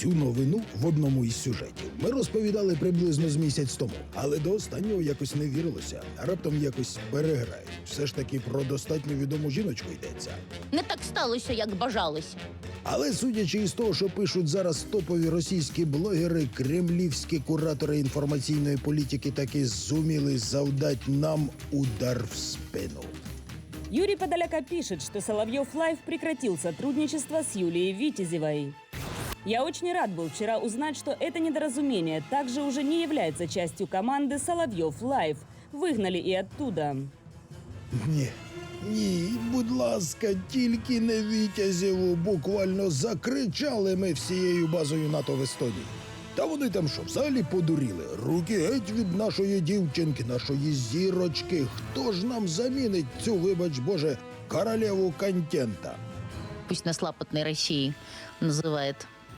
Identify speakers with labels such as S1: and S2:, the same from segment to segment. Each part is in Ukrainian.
S1: Цю новину в одному із сюжетів ми розповідали приблизно з місяць тому, але до останнього якось не вірилося, раптом якось переграють. Все ж таки про достатньо відому жіночку йдеться.
S2: Не так сталося, як бажалося.
S1: Але судячи із того, що пишуть зараз топові російські блогери, кремлівські куратори інформаційної політики таки зуміли завдати нам удар в спину.
S3: Юрий Подоляка пишет, что Соловьев Лайв прекратил сотрудничество с Юлией Витязевой. Я очень рад был вчера узнать, что это недоразумение также уже не является частью команды Соловьев Лайв. Выгнали и оттуда.
S1: Ні, ні, будь ласка, тільки не Вітязєву. Буквально закричали ми всією базою НАТО в Естонії. Та вони там що, взагалі подуріли? Руки геть від нашої дівчинки, нашої зірочки. Хто ж нам замінить цю, вибач Боже, королеву контента?
S2: Пусть нас лапотной России называет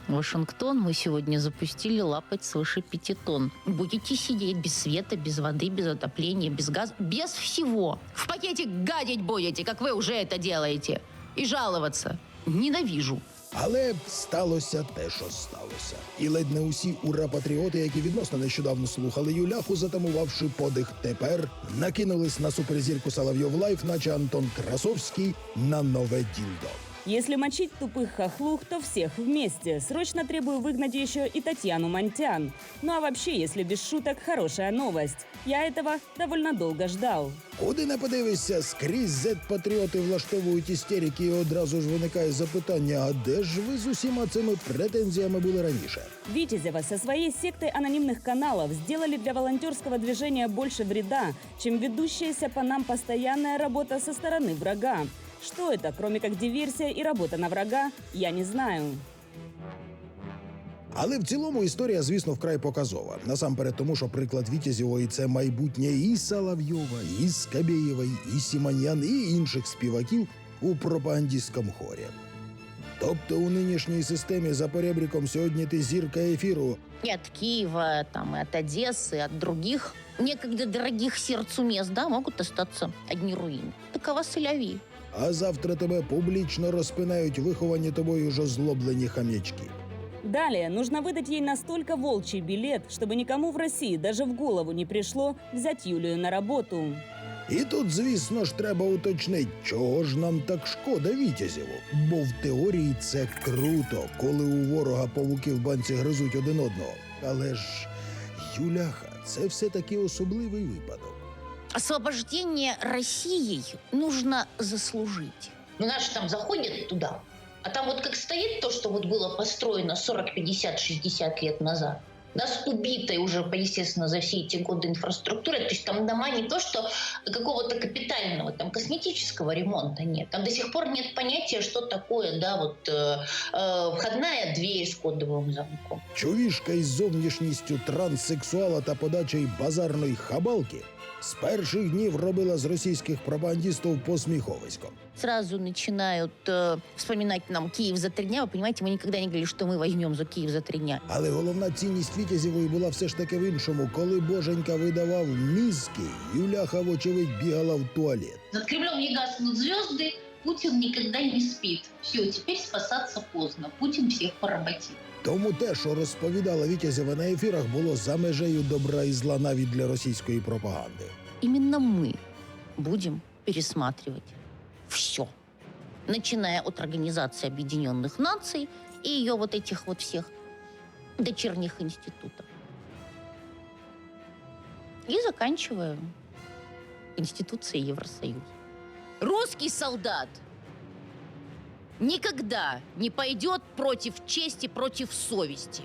S2: Вашингтон. Мы сегодня запустили лапать свыше пяти тонн. Будете сидеть без света, без воды, без отопления, без газа, без всего. В пакете гадить будете, как вы уже это делаете. И жаловаться. Ненавижу.
S1: Але сталося те, що сталося. І ледь не усі ура-патріоти, які відносно нещодавно слухали Юляху, затамувавши подих тепер, накинулись на суперзірку Соловйов Лайф, наче Антон Красовський на нове дільдо.
S3: Если мочить тупых хохлух, то всех вместе. Срочно требую выгнать еще и Татьяну Монтян. Ну а вообще, если без шуток, хорошая новость. Я этого довольно долго ждал.
S1: Куди не подивишся, скрізь зет-патріоти влаштовують істерики, і одразу ж виникає запитання: а де ж ви з усіма цими претензіями були раніше?
S3: Витязева со своей сектой анонимных каналов сделали для волонтерского движения больше вреда, чем ведущаяся по нам постоянная работа со стороны врага. Что это, кроме как диверсия и работа на врага, я не знаю.
S1: Але в цілому історія, звісно, вкрай показова. Насамперед, тому що приклад Вітязєвої це майбутнє і Соловйова, і Скабєєвої, і Сіманян, і інших співаків у пропагандистському хорі. Тобто у нинішній системі за поребріком сьогодні ти зірка ефіру,
S2: И от Киева, там, и от Одессы, и от других некогда дорогих сердцу мест, да, могут остаться одни руины. Такова соляви.
S1: а завтра тебе публічно розпинають виховані тобою ж озлоблені хам'ячки.
S3: Далее нужно выдать ей настолько волчий билет, чтобы никому в России даже в голову не пришло взять Юлию на работу.
S1: І тут, звісно ж, треба уточнити, чого ж нам так шкода Вітязєву. Бо в теорії це круто, коли у ворога павуки в банці гризуть один одного. Але ж Юляха, це все-таки особливий випадок.
S2: Освобождение Россией нужно заслужить.
S4: Ну, наши там заходят туда, а там вот как стоит то, что вот было построено 40, 50, 60 лет назад, да, с убитой уже, естественно, за все эти годы инфраструктурой. То есть там дома не то, что какого-то капитального, там косметического ремонта нет. Там до сих пор нет понятия, что такое, да, вот э, э, входная дверь с кодовым замком.
S1: Човішка із зовнішністю транссексуала та подачею базарної хабалки з перших днів робила з російських пропагандистів посміховисько.
S2: Сразу начинают э, вспоминать нам Киев за три дня. Вы понимаете, мы никогда не говорили, что мы возьмем за Киев за три дня.
S1: Але головна цінність Вітязєвої була все ж таки в іншому. Коли Боженька видавав мізки, Юляха, вочевидь, бігала в туалет.
S4: Над Кремлем не гаснут звезды, Путин никогда не спит. Все, теперь спасаться поздно. Путин всех поработит.
S1: Тому те, що розповідала Вітязєва на ефірах, було за межею добра і зла навіть для російської пропаганди.
S2: Именно мы будем пересматривать все. Начиная от Организации Объединенных Наций и ее вот этих вот всех дочерних институтов. И заканчивая Конституцией Евросоюза. Русский солдат никогда не пойдет против чести, против совести.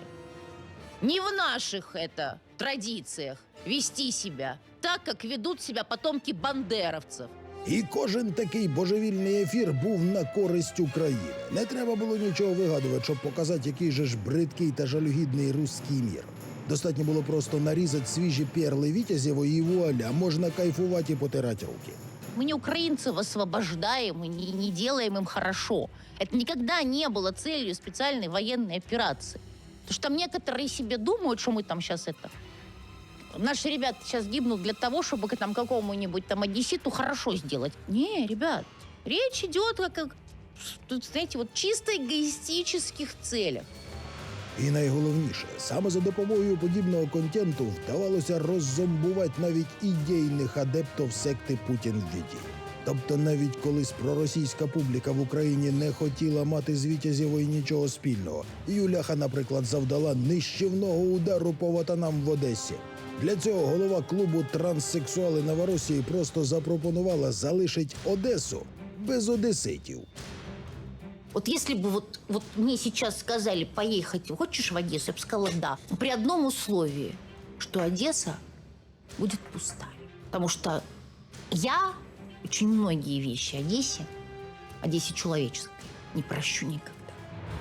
S2: Не в наших это традициях вести себя так, как ведут себя потомки бандеровцев.
S1: І кожен такий божевільний ефір був на користь України. Не треба було нічого вигадувати, щоб показати, який же ж бридкий та жалюгідний руський мір. Достатньо було просто нарізати свіжі перли Вітязєвої і вуаля, можна кайфувати і потирати руки.
S2: Мы не украинцев освобождаем и не, не делаем им хорошо. Это никогда не было целью специальной военной операции. Потому что там некоторые себе думают, что мы там сейчас это... Наши ребята сейчас гибнут для того, чтобы там какому-нибудь там одесситу хорошо сделать. Не, ребят, речь идет как, как знаете, вот чисто эгоистических целях.
S1: І найголовніше, саме за допомогою подібного контенту вдавалося роззомбувати навіть ідейних адептів секти Путін віді. Тобто, навіть колись проросійська публіка в Україні не хотіла мати з Вітязєвою нічого спільного. Юляха, наприклад, завдала нищівного удару по ватанам в Одесі. Для цього голова клубу транссексуали Новоросії просто запропонувала залишить Одесу без одеситів.
S2: Вот если бы вот, вот мне сейчас сказали поехать, хочешь в Одессу? Я бы сказала да. Но При одном условии, что Одесса будет пустая. Потому что я очень многие вещи Одессе, Одессе человеческой, не прощу никогда.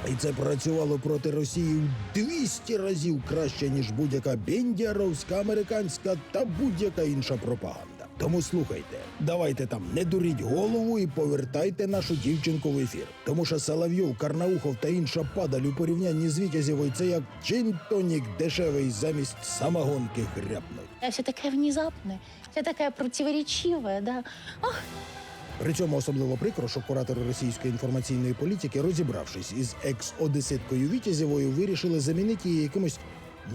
S1: І це працювало проти Росії в 200 разів краще, ніж будь-яка бендіаровська, американська та будь-яка інша пропаганда. Тому слухайте, давайте там не дуріть голову і повертайте нашу дівчинку в ефір. Тому що Соловйов, Карнаухов та інша падаль у порівнянні з Вітязєвою це як джин-тонік дешевий замість самогонки хряпнуть.
S2: Я вся такая внезапная, вся такая противоречивая, да.
S1: При цьому особливо прикро, що куратори російської інформаційної політики, розібравшись із екс-одеситкою Вітязєвою, вирішили замінити її якимось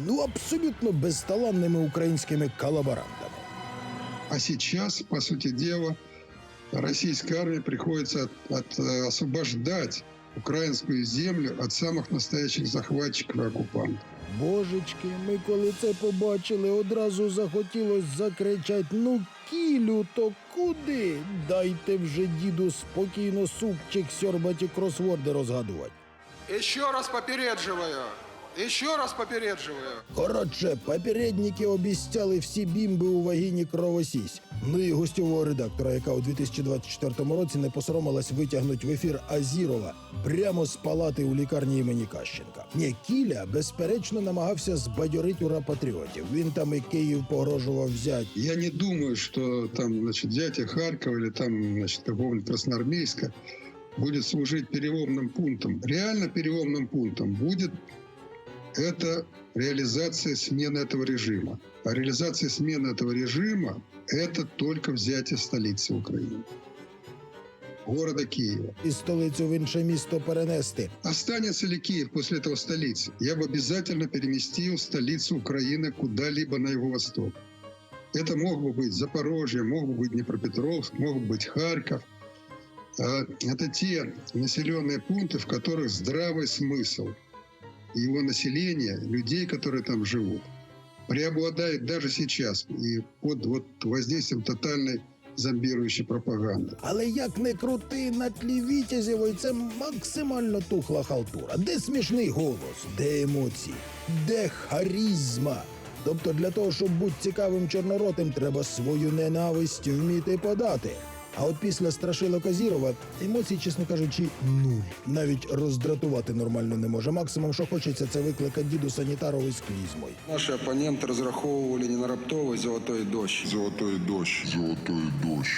S1: ну абсолютно безталанними українськими колаборантами.
S5: А сейчас, по сути дела, российской армии приходится от- от, э, освобождать украинскую землю от самых настоящих захватчиков и оккупантов.
S1: Божечки, ми коли це побачили, одразу захотілось закричать: ну кілю, то куди? Дайте вже діду спокійно супчик сьорбать і кросворди розгадувати.
S6: Еще раз Еще раз попередживаю.
S1: Коротше, попередники обіцяли всі бімби у вагіні кровосісь. Ну і гостьового редактора, яка у 2024 році не посоромилась витягнуть в ефір Азірова прямо з палати у лікарні імені Кащенка. Ні, Кіля, безперечно, намагався збадьорити ура патріотів. Він там і Київ погрожував взяти.
S5: Я не думаю, что там, значит, взятие Харькова или там, значит, торговля Красноармейска будет служить переломным пунктом. Реально переломным пунктом будет это реализация смены этого режима. А реализация смены этого режима – это только взятие столицы Украины. Города Киева.
S1: І столицю в інше місто перенести.
S5: Останется ли Киев после этого столицей? Я бы обязательно переместил столицу Украины куда-либо на его восток. Это мог бы быть Запорожье, мог бы быть Днепропетровск, мог бы быть Харьков. А, Это те населенные пункты, в которых здравый смысл его населения, людей, которые там живут, преобладает даже сейчас и под вот воздействием тотальной зомбирующей пропаганды.
S1: Але як не крути на тлі Вітязєвої, це максимально тухла халтура. Де смішний голос, де емоції, де харізма. Тобто для того, щоб бути цікавим чорноротим, треба свою ненависть вміти подати. А от після страшилок Азірова емоцій, чесно кажучи, нуль. Навіть роздратувати нормально не може. Максимум, що хочеться, це викликати діду санітарові з клізмою.
S7: Наші опоненти розраховували не на раптовий золотой дощ.
S8: Золотой дощ, золотой дощ.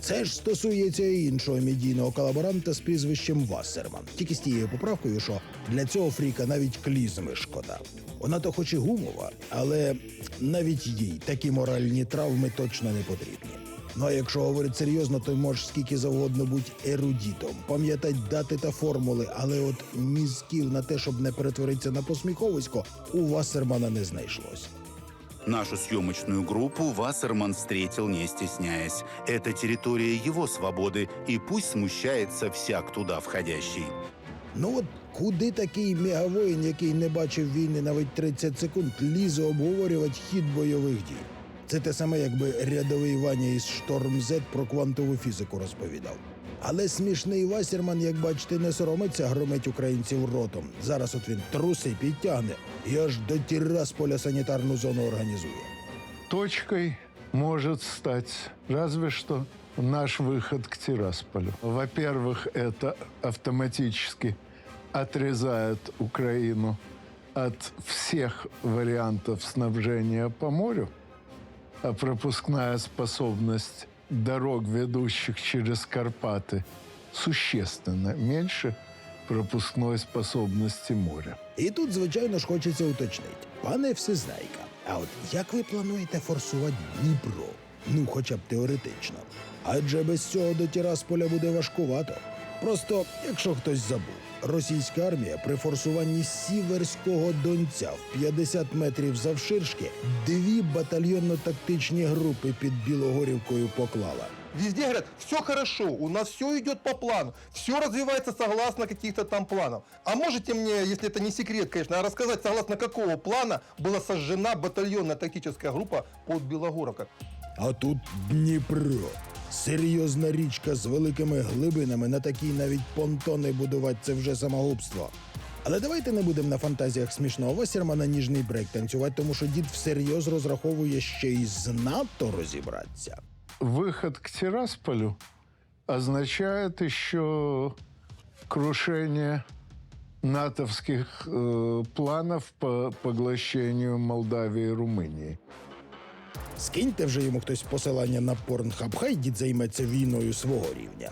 S1: Це ж стосується і іншого медійного колаборанта з прізвищем Вассерман. Тільки з тією поправкою, що для цього фріка навіть клізми шкода. Вона то хоч і гумова, але навіть їй такі моральні травми точно не потрібні. Ну а якщо говорити серйозно, то можеш скільки завгодно бути ерудітом, пам'ятати дати та формули, але от мізків на те, щоб не перетворитися на посміховисько, у Вассермана не знайшлось.
S9: Нашу съемочную группу Вассерман встретил не стесняясь. Это территория его свободы, и пусть смущается всяк туда входящий.
S1: Ну от куди такий мегавоїн, який не бачив війни навіть 30 секунд, лізе обговорювати хід бойових дій? Це те саме, якби рядовий Ваня із Шторм Z про квантову фізику розповідав. Але смішний Васерман, як бачите, не соромиться громить українців ротом. Зараз от він труси підтягне і аж до Тірасполя санітарну зону організує.
S10: Точкой может стать разве что наш выход к Тирасполю. Во-первых, это автоматически отрезает Украину от всех вариантов снабжения по морю, а пропускная способность дорог, ведущих через Карпаты, существенно меньше пропускной способности моря.
S1: І тут, звичайно ж, хочеться уточнити. Пане Всезнайка, а от як ви плануєте форсувати Дніпро? Ну, хоча б теоретично. Адже без цього до Тірасполя буде важкувато. Просто, якщо хтось забув. Російська армія при форсуванні Сіверського Донця в 50 метрів завширшки дві батальйонно-тактичні групи під Білогорівкою поклала.
S11: Везде говорят, все хорошо, у нас все идет по плану, все развивается согласно каких-то там планов. А можете мне, если это не секрет, конечно, рассказать, согласно какого плана была сожжена батальонная тактическая группа под Белогоровкой?
S1: А тут Дніпро. Серйозна річка з великими глибинами. На такій навіть понтони будувати це вже самогубство. Але давайте не будемо на фантазіях смішного Васермана ніжний брейк танцювати, тому що дід всерйоз розраховує ще й з НАТО розібратися.
S10: Выход к Тирасполю означает еще крушение натовских э, планов по поглощению Молдавии и Румынии.
S1: Скиньте вже йому хтось посилання на порнхаб, хай дід займеться війною свого рівня.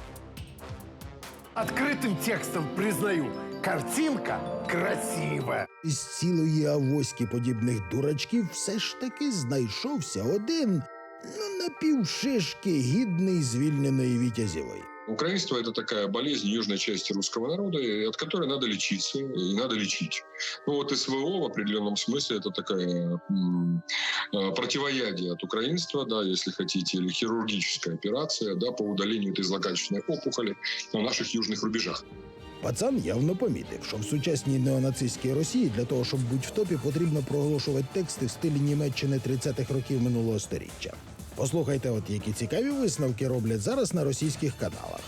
S12: Открытым текстом признаю, картинка красивая.
S1: Із цілої авоськи подібних дурачків все ж таки знайшовся один, ну, напівшишки гідний звільненої Вітязєвої.
S8: Украинство – это такая болезнь южной части русского народа, и от которой надо лечиться, и надо лечить. Ну вот СВО в определенном смысле это такая м, э, противоядие от украинства, да, если хотите, или хирургическая операция, да, по удалению этой злокачественной опухоли на наших южных рубежах.
S1: Пацан явно помітив, що в сучасній неонацистській Росії для того, щоб бути в топі, потрібно проголошувати тексти в стилі Німеччини 30-х років минулого сторіччя. Послухайте, от які цікаві висновки роблять зараз на російських каналах.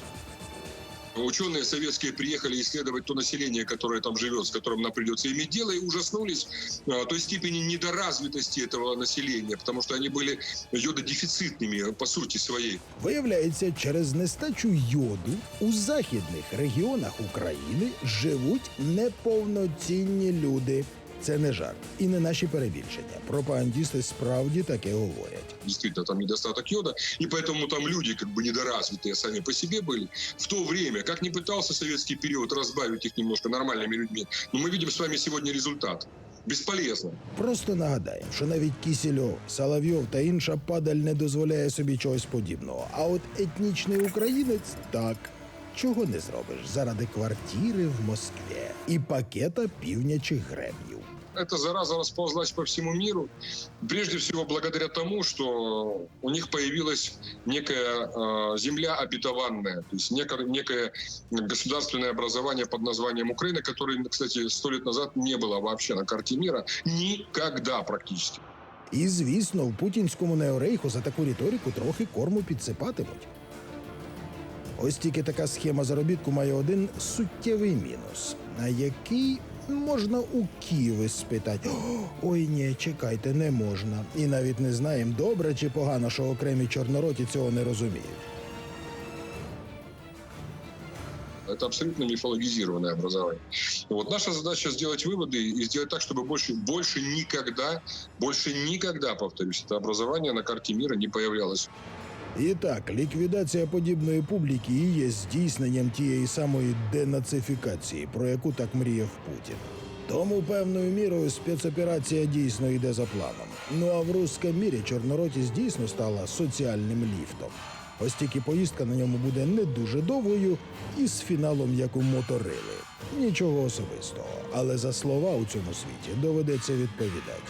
S8: Ученые советские приехали исследовать то население, которое там живет, с которым нам придется иметь дело, и ужаснулись э, той степени недоразвитости этого населения, потому что они были йододефицитными по сути своей.
S1: Виявляється, через нестачу йоду у західних регіонах України живуть неповноцінні люди. Це не жарт і не наші перебільшення. Пропагандісти справді таке говорять.
S8: Действительно, там недостаток йода, и поэтому там люди как бы недоразвитые сами по себе были. В то время, как не пытался советский период разбавить их немножко нормальными людьми, но мы видим с вами сегодня результат. Бесполезно.
S1: Просто нагадаємо, що навіть Кісільов, Соловйов та інша падаль не дозволяє собі чогось подібного. А от етнічний українець так. Чого не зробиш заради квартири в Москві і пакета півнячих гребнів.
S8: Эта зараза расползлась по всему миру, прежде всего благодаря тому, что у них появилась некая э, земля обетованная, то есть некое, некое государственное образование под названием Украина, которое, кстати, сто лет назад не было вообще на карте мира никогда практически.
S1: І звісно, в путінському неорейху за таку риторику трохи корму підсипатимуть. Ось тільки така схема заробітку має один суттєвий мінус, на який можна у Києві спитати. Ой, ні, чекайте, не можна. І навіть не знаємо, добре чи погано, що окремі чорнороті цього не розуміють.
S8: Это абсолютно мифологизированное образование. Вот наша задача сделать выводы и сделать так, чтобы больше, больше никогда, больше никогда, повторюсь, это образование на карте мира не появлялось.
S1: І так, ліквідація подібної публіки і є здійсненням тієї самої денацифікації, про яку так мріяв Путін. Тому певною мірою спецоперація дійсно йде за планом. Ну а в русском мірі чорноротість дійсно стала соціальним ліфтом. Ось тільки поїздка на ньому буде не дуже довгою і з фіналом, як у моторили. Нічого особистого, але за слова у цьому світі доведеться відповідати.